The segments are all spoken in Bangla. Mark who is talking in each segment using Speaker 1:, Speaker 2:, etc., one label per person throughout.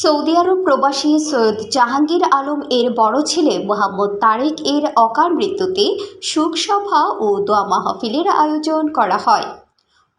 Speaker 1: সৌদি আরব প্রবাসী সৈয়দ জাহাঙ্গীর আলম এর বড় ছেলে মোহাম্মদ তারেক এর অকাল মৃত্যুতে শোকসভা ও দোয়া মাহফিলের আয়োজন করা হয়।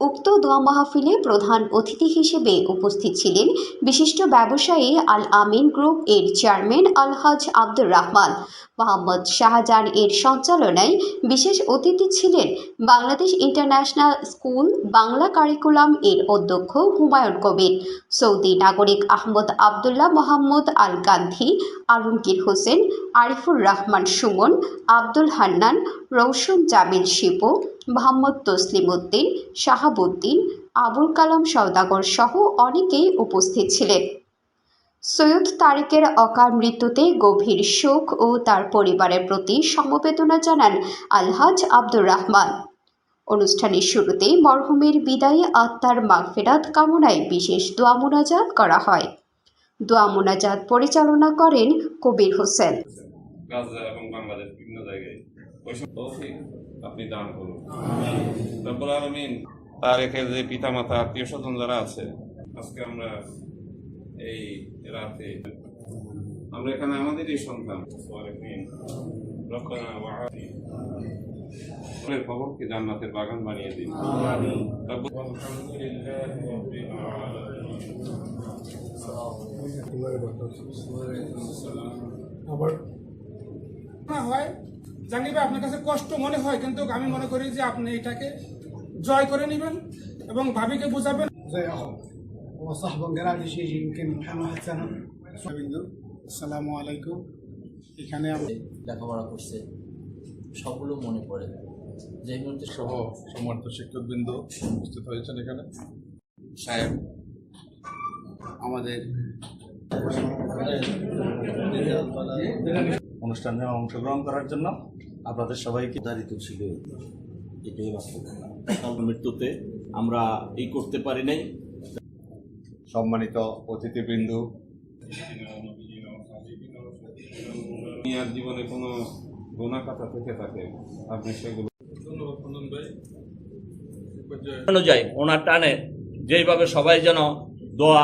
Speaker 1: উক্ত দোয়া মাহফিলে প্রধান অতিথি হিসেবে উপস্থিত ছিলেন বিশিষ্ট ব্যবসায়ী আল আমিন গ্রুপ এর চেয়ারম্যান আলহাজ আব্দুর রহমান। মোহাম্মদ শাহজাহান এর সঞ্চালনায় বিশেষ অতিথি ছিলেন Bangladesh international school Bangla curriculum এর অধ্যক্ষ হুমায়ুন কবির, সৌদি নাগরিক আহমদ আবদুল্লাহ মোহাম্মদ আল গান্ধী, আলমগীর হোসেন, আরিফুর রহমান সুমন, আব্দুল হান্নান রৌশন জামিল শিপু মোহাম্মদ তসলিম উদ্দিন শাহাবুদ্দিন, আবুল কালাম সওদাগর সহ অনেকেই উপস্থিত ছিলেন। সৈয়দ তারিকের অকাল মৃত্যুতে গভীর শোক ও তার পরিবারের প্রতি সমবেদনা জানান আলহাজ আব্দুর রহমান। অনুষ্ঠানের শুরুতেই মরহুমের বিদায়ী আত্মার মাগফেরাত কামনায় বিশেষ দোয়া মোনাজাত করা হয়। দোয়া মোনাজাত পরিচালনা করেন কবির হোসেন।
Speaker 2: আপনি দান করুন। রব্বুল আলমিন তারেকের যে পিতা মাতা আত্মীয় স্বজন যারা আছে আজকে আমরা এই রাতে আমরা এখানে আমাদেরই সন্তান। কবরকে জান্নাতের বাগান বানিয়ে দিন।
Speaker 3: আবার
Speaker 4: না হয় জাহাঙ্গীর ভাই আপনার কাছে কষ্ট মনে হয় কিন্তু আমি মনে করি যে আপনি এটাকে জয় করে নেবেন এবং ভাবিকে বোঝাবেন।
Speaker 3: এখানে আমি
Speaker 5: সবগুলো মনে পড়ে। যে
Speaker 6: সহ সমর্থ উপস্থিত হয়েছেন এখানে।
Speaker 7: সাহেব আমাদের
Speaker 8: অনুষ্ঠানে অংশগ্রহণ করার জন্য আপনাদের সবাইকে দারিত ছিল। এটাই বাস্তব মৃত্যুতে আমরা এই করতে পারি নাই।
Speaker 6: সম্মানিত অতিথিবৃন্দ
Speaker 2: জীবনে কোনো গোনা কথা থেকে থাকে আপনি সেগুলো
Speaker 9: অনুযায়ী ওনার টানে। যেইভাবে সবাই যেন দোয়া